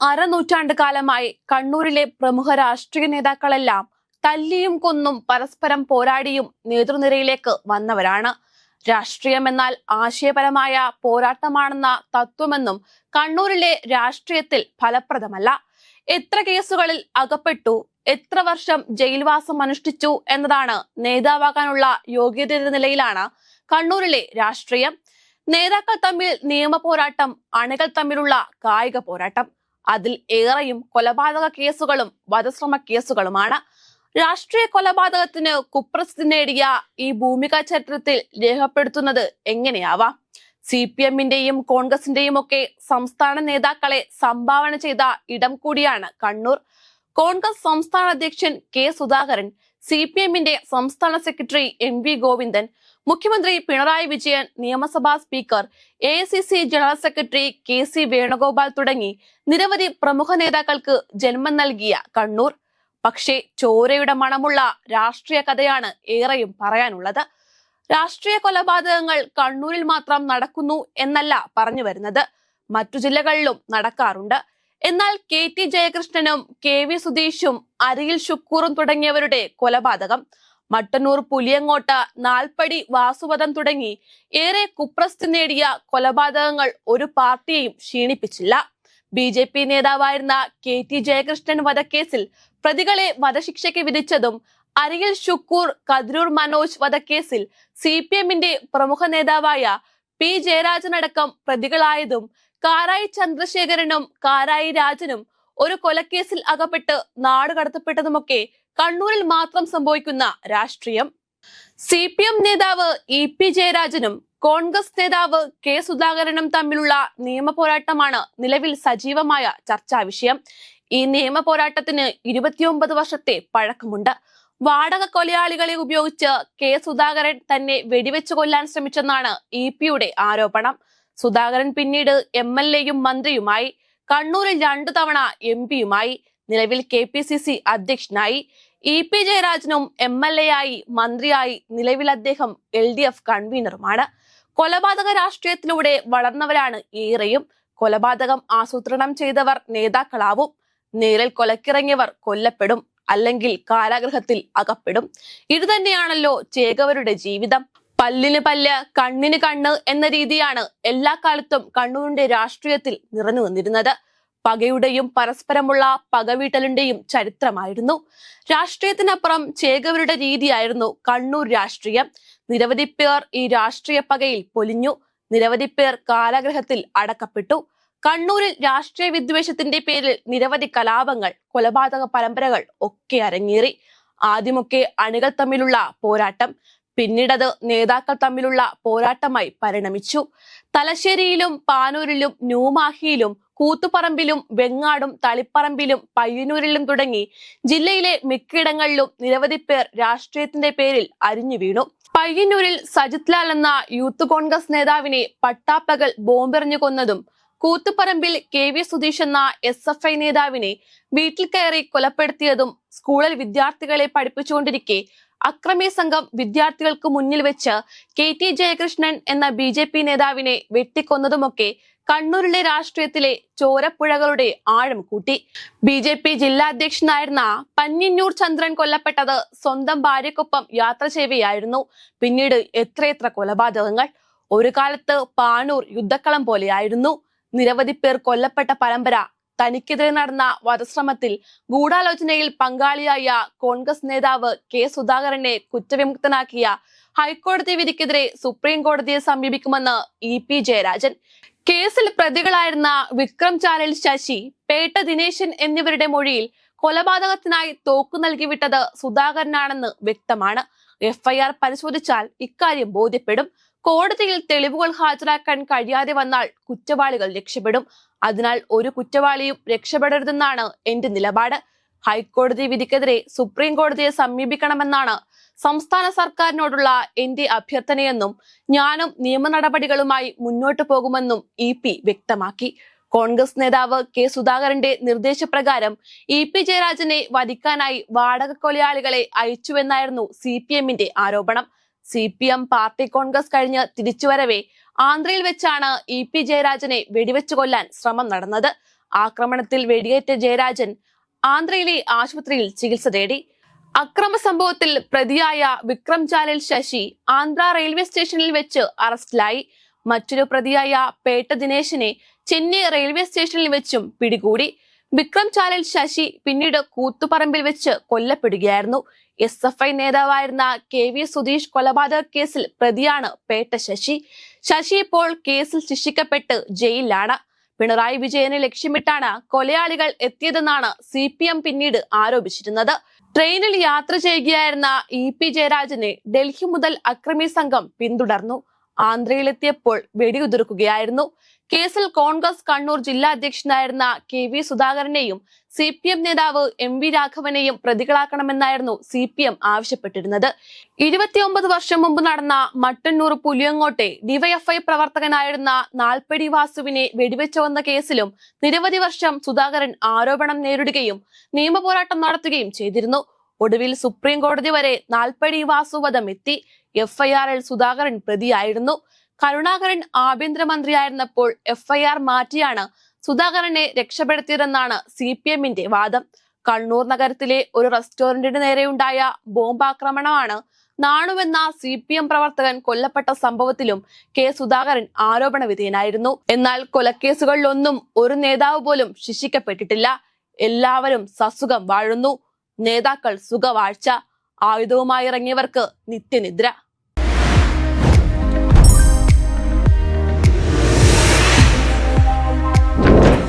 അരനൂറ്റാണ്ട് കാലമായി കണ്ണൂരിലെ പ്രമുഖ രാഷ്ട്രീയ നേതാക്കളെല്ലാം തല്ലിയും കൊന്നും പരസ്പരം പോരാടിയും നേതൃനിരയിലേക്ക് വന്നവരാണ്. രാഷ്ട്രീയം എന്നാൽ ആശയപരമായ പോരാട്ടമാണെന്ന തത്വമെന്നും കണ്ണൂരിലെ രാഷ്ട്രീയത്തിൽ ഫലപ്രദമല്ല. എത്ര കേസുകളിൽ അകപ്പെട്ടു എത്ര വർഷം ജയിൽവാസം അനുഷ്ഠിച്ചു എന്നതാണ് നേതാവാകാനുള്ള യോഗ്യതയുടെ നിലയിലാണ് കണ്ണൂരിലെ രാഷ്ട്രീയം. നേതാക്കൾ തമ്മിൽ നിയമ പോരാട്ടം അണികൾ തമ്മിലുള്ള കായിക പോരാട്ടം. അതിൽ ഏറെയും കൊലപാതക കേസുകളും വധശ്രമ കേസുകളുമാണ്. രാഷ്ട്രീയ കൊലപാതകത്തിന് കുപ്രസിദ്ധി നേടിയ ഈ ഭൂമിക ചരിത്രത്തിൽ രേഖപ്പെടുത്തുന്നത് എങ്ങനെയാവാം? സി പി എമ്മിന്റെയും കോൺഗ്രസിന്റെയും ഒക്കെ സംസ്ഥാന നേതാക്കളെ സംഭാവന ചെയ്ത ഇടം കൂടിയാണ് കണ്ണൂർ. കോൺഗ്രസ് സംസ്ഥാന അധ്യക്ഷൻ കെ സുധാകരൻ സി പി എമ്മിന്റെ സംസ്ഥാന സെക്രട്ടറി എം വി ഗോവിന്ദൻ മുഖ്യമന്ത്രി പിണറായി വിജയൻ നിയമസഭാ speaker A general secretary K C Venugopal തുടങ്ങി നിരവധി പ്രമുഖ നേതാക്കൾക്ക് ജന്മം നൽകിയ കണ്ണൂർ. പക്ഷേ ചോരയുടെ മണമുള്ള രാഷ്ട്രീയ കഥയാണ് ഏറെയും പറയാനുള്ളത്. രാഷ്ട്രീയ കൊലപാതകങ്ങൾ കണ്ണൂരിൽ മാത്രം നടക്കുന്നു എന്നല്ല പറഞ്ഞു വരുന്നത്. മറ്റു ജില്ലകളിലും നടക്കാറുണ്ട്. എന്നാൽ കെ ടി ജയകൃഷ്ണനും കെ വി സുധീഷും അരിയിൽ ഷുക്കൂറും തുടങ്ങിയവരുടെ കൊലപാതകം. മട്ടന്നൂർ പുലിയങ്ങോട്ട നാൽപ്പടി വാസുവധം തുടങ്ങി ഏറെ കുപ്രസ്ഥി നേടിയ കൊലപാതകങ്ങൾ ഒരു പാർട്ടിയെയും ക്ഷീണിപ്പിച്ചില്ല. ബി ജെ പി നേതാവായിരുന്ന കെ ടി ജയകൃഷ്ണൻ വധക്കേസിൽ പ്രതികളെ വധശിക്ഷയ്ക്ക് വിധിച്ചതും അരിയിൽ ഷുക്കൂർ കതിരൂർ മനോജ് വധക്കേസിൽ സി പി എമ്മിന്റെ പ്രമുഖ നേതാവായ പി ജയരാജനടക്കം പ്രതികളായതും കാരായി ചന്ദ്രശേഖരനും കാരായി രാജനും ഒരു കൊലക്കേസിൽ അകപ്പെട്ട് നാട് കടത്തപ്പെട്ടതുമൊക്കെ കണ്ണൂരിൽ മാത്രം സംഭവിക്കുന്ന രാഷ്ട്രീയം. സി പി എം നേതാവ് ഇ പി ജയരാജനും കോൺഗ്രസ് നേതാവ് കെ സുധാകരനും തമ്മിലുള്ള നിയമ പോരാട്ടമാണ് നിലവിൽ സജീവമായ ചർച്ചാ വിഷയം. ഈ നിയമ പോരാട്ടത്തിന് ഇരുപത്തിയൊമ്പത് വർഷത്തെ പഴക്കമുണ്ട്. വാടക കൊലയാളികളെ ഉപയോഗിച്ച് കെ സുധാകരൻ തന്നെ വെടിവെച്ചു കൊല്ലാൻ ശ്രമിച്ചെന്നാണ് ഇ പിയുടെ ആരോപണം. സുധാകരൻ പിന്നീട് എം എൽ എയും മന്ത്രിയുമായി കണ്ണൂരിൽ രണ്ടു തവണ എം പിയുമായി നിലവിൽ കെ പി സി സി അധ്യക്ഷനായി ഇ പി ജയരാജനും എം എൽ എ ആയി മന്ത്രിയായി നിലവിൽ അദ്ദേഹം എൽ ഡി എഫ് കൺവീനറുമാണ്. കൊലപാതക രാഷ്ട്രീയത്തിലൂടെ വളർന്നവരാണ് ഏറെയും കൊലപാതകം ആസൂത്രണം ചെയ്തവർ നേതാക്കളാവും. നേരിൽ കൊലക്കിറങ്ങിയവർ കൊല്ലപ്പെടും. അല്ലെങ്കിൽ കാരാഗ്രഹത്തിൽ അകപ്പെടും. ഇത് തന്നെയാണല്ലോ ചേകവരുടെ ജീവിതം. പല്ലിന് പല്ല് കണ്ണിന് കണ്ണ് എന്ന രീതിയാണ് എല്ലാ കാലത്തും കണ്ണൂരിന്റെ രാഷ്ട്രീയത്തിൽ നിറഞ്ഞു നിന്നിരുന്നത്. പകയുടെയും പരസ്പരമുള്ള പകവീട്ടലിന്റെയും ചരിത്രമായിരുന്നു. രാഷ്ട്രീയത്തിനപ്പുറം ചേകവരുടെ രീതിയായിരുന്നു കണ്ണൂർ രാഷ്ട്രീയം. നിരവധി പേർ ഈ രാഷ്ട്രീയ പകയിൽ പൊലിഞ്ഞു. നിരവധി പേർ കാരാഗ്രഹത്തിൽ അടക്കപ്പെട്ടു. കണ്ണൂരിൽ രാഷ്ട്രീയ വിദ്വേഷത്തിന്റെ പേരിൽ നിരവധി കലാപങ്ങൾ കൊലപാതക പരമ്പരകൾ ഒക്കെ അരങ്ങേറി. ആദ്യമൊക്കെ അണികൾ തമ്മിലുള്ള പോരാട്ടം പിന്നീടത് നേതാക്കൾ തമ്മിലുള്ള പോരാട്ടമായി പരിണമിച്ചു. തലശ്ശേരിയിലും പാനൂരിലും ന്യൂമാഹിയിലും കൂത്തുപറമ്പിലും വെങ്ങാടും തളിപ്പറമ്പിലും പയ്യന്നൂരിലും തുടങ്ങി ജില്ലയിലെ മിക്കയിടങ്ങളിലും നിരവധി പേർ രാഷ്ട്രീയത്തിന്റെ പേരിൽ അരിഞ്ഞു വീണു. പയ്യന്നൂരിൽ സജിത് ലാൽ എന്ന യൂത്ത് കോൺഗ്രസ് നേതാവിനെ പട്ടാപ്പകൽ ബോംബെറിഞ്ഞു കൊന്നതും കൂത്തുപറമ്പിൽ കെ വി സുധീഷ് എന്ന എസ് എഫ് ഐ നേതാവിനെ വീട്ടിൽ കയറി കൊലപ്പെടുത്തിയതും സ്കൂളിൽ വിദ്യാർത്ഥികളെ പഠിപ്പിച്ചുകൊണ്ടിരിക്കെ അക്രമി സംഘം വിദ്യാർത്ഥികൾക്ക് മുന്നിൽ വെച്ച് കെ ടി ജയകൃഷ്ണൻ എന്ന ബി ജെ പി നേതാവിനെ വെട്ടിക്കൊന്നതുമൊക്കെ കണ്ണൂരിലെ രാഷ്ട്രീയത്തിലെ ചോരപ്പുഴകളുടെ ആഴം കൂട്ടി. ബി ജെ പി ജില്ലാ അധ്യക്ഷനായിരുന്ന പന്നിന്നൂർ ചന്ദ്രൻ കൊല്ലപ്പെട്ടത് സ്വന്തം ഭാര്യക്കൊപ്പം യാത്ര ചെയ്യവെയായിരുന്നു പിന്നീട് എത്രയെത്ര കൊലപാതകങ്ങൾ. ഒരു കാലത്ത് പാനൂർ യുദ്ധക്കളം പോലെയായിരുന്നു. നിരവധി പേർ കൊല്ലപ്പെട്ട പരമ്പര തനിക്കെതിരെ നടന്ന വധശ്രമത്തിൽ ഗൂഢാലോചനയിൽ പങ്കാളിയായ കോൺഗ്രസ് നേതാവ് കെ സുധാകരനെ കുറ്റവിമുക്തനാക്കിയ ഹൈക്കോടതി വിധിക്കെതിരെ സുപ്രീം കോടതിയെ സമീപിക്കുമെന്ന് ഇ പി ജയരാജൻ. കേസിൽ പ്രതികളായിരുന്ന വിക്രം ചാലൽ ശശി പേട്ട ദിനേശൻ എന്നിവരുടെ മൊഴിയിൽ കൊലപാതകത്തിനായി തോക്കു നൽകി വിട്ടത് സുധാകരനാണെന്ന് വ്യക്തമാണ്. എഫ്ഐആർ പരിശോധിച്ചാൽ ഇക്കാര്യം ബോധ്യപ്പെടും. കോടതിയിൽ തെളിവുകൾ ഹാജരാക്കാൻ കഴിയാതെ വന്നാൽ കുറ്റവാളികൾ രക്ഷപ്പെടും. അതിനാൽ ഒരു കുറ്റവാളിയും രക്ഷപ്പെടരുതെന്നാണ് എന്റെ നിലപാട്. ഹൈക്കോടതി വിധിക്കെതിരെ സുപ്രീം കോടതിയെ സമീപിക്കണമെന്നാണ് സംസ്ഥാന സർക്കാരിനോടുള്ള എന്റെ അഭ്യർത്ഥനയെന്നും ഞാനും നിയമ നടപടികളുമായി മുന്നോട്ടു പോകുമെന്നും ഇ പി വ്യക്തമാക്കി. കോൺഗ്രസ് നേതാവ് കെ സുധാകരന്റെ നിർദ്ദേശപ്രകാരം ഇ പി ജയരാജനെ വധിക്കാനായി വാടക കൊലയാളികളെ അയച്ചുവെന്നായിരുന്നു സി പി എമ്മിന്റെ ആരോപണം. C P M party Congress കഴിഞ്ഞ് തിരിച്ചുവരവേ ആന്ധ്രയിൽ വെച്ചാണ് ഇ പി ജയരാജനെ വെടിവെച്ചു കൊല്ലാൻ ശ്രമം നടന്നത്. ആക്രമണത്തിൽ വെടിയേറ്റ ജയരാജൻ ആന്ധ്രയിലെ ആശുപത്രിയിൽ ചികിത്സ തേടി. അക്രമ സംഭവത്തിൽ പ്രതിയായ വിക്രം ചാലിൽ ശശി ആന്ധ്ര റെയിൽവേ സ്റ്റേഷനിൽ വെച്ച് അറസ്റ്റിലായി. മറ്റൊരു പ്രതിയായ പേട്ട ദിനേശിനെ ചെന്നൈ റെയിൽവേ സ്റ്റേഷനിൽ വെച്ചും പിടികൂടി. വിക്രം ചാലിൽ ശശി പിന്നീട് കൂത്തുപറമ്പിൽ വെച്ച് കൊല്ലപ്പെടുകയായിരുന്നു. എസ് എഫ് ഐ നേതാവായിരുന്ന കെ വി സുധീഷ് കൊലപാതക കേസിൽ പ്രതിയാണ് പേട്ട ശശി. ശശി ഇപ്പോൾ കേസിൽ ശിക്ഷിക്കപ്പെട്ട് ജയിലിലാണ്. പിണറായി വിജയനെ ലക്ഷ്യമിട്ടാണ് കൊലയാളികൾ എത്തിയതെന്നാണ് സി പി എം പിന്നീട് ആരോപിച്ചിരുന്നത്. ട്രെയിനിൽ യാത്ര ചെയ്യുകയായിരുന്ന ഇ പി ജയരാജനെ ഡൽഹി മുതൽ അക്രമി സംഘം പിന്തുടർന്നു. ആന്ധ്രയിലെത്തിയപ്പോൾ വെടിയുതിർക്കുകയായിരുന്നു. കേസിൽ കോൺഗ്രസ് കണ്ണൂർ ജില്ലാ അധ്യക്ഷനായിരുന്ന കെ വി സുധാകരനെയും സി പി എം നേതാവ് എം വി രാഘവനെയും പ്രതികളാക്കണമെന്നായിരുന്നു സി പി എം ആവശ്യപ്പെട്ടിരുന്നത്. ഇരുപത്തിയൊമ്പത് വർഷം മുമ്പ് നടന്ന മട്ടന്നൂർ പുലിയങ്ങോട്ടെ ഡിവൈഎഫ്ഐ പ്രവർത്തകനായിരുന്ന നാൽപ്പടി വാസുവിനെ വെടിവെച്ചു വന്ന കേസിലും നിരവധി വർഷം സുധാകരൻ ആരോപണം നേരിടുകയും നിയമപോരാട്ടം നടത്തുകയും ചെയ്തിരുന്നു. ഒടുവിൽ സുപ്രീം കോടതി വരെ നാൽപ്പടി വാസുവതം എത്തി. എഫ്ഐആറിൽ സുധാകരൻ പ്രതിയായിരുന്നു. കരുണാകരൻ ആഭ്യന്തരമന്ത്രിയായിരുന്നപ്പോൾ എഫ്ഐആർ മാറ്റിയാണ് സുധാകരനെ രക്ഷപ്പെടുത്തിയതെന്നാണ് സി പി എമ്മിന്റെ വാദം. കണ്ണൂർ നഗരത്തിലെ ഒരു റെസ്റ്റോറന്റിന് നേരെയുണ്ടായ ബോംബാക്രമണമാണ് നാണുവെന്ന സി പി എം പ്രവർത്തകൻ കൊല്ലപ്പെട്ട സംഭവത്തിലും കെ സുധാകരൻ ആരോപണ വിധേയനായിരുന്നു എന്നാൽ കൊലക്കേസുകളിലൊന്നും ഒരു നേതാവ് പോലും ശിക്ഷിക്കപ്പെട്ടിട്ടില്ല. എല്ലാവരും സസുഖം വാഴുന്നു. നേതാക്കൾ സുഖവാഴ്ച ആയുധവുമായി ഇറങ്ങിയവർക്ക് നിത്യനിദ്ര.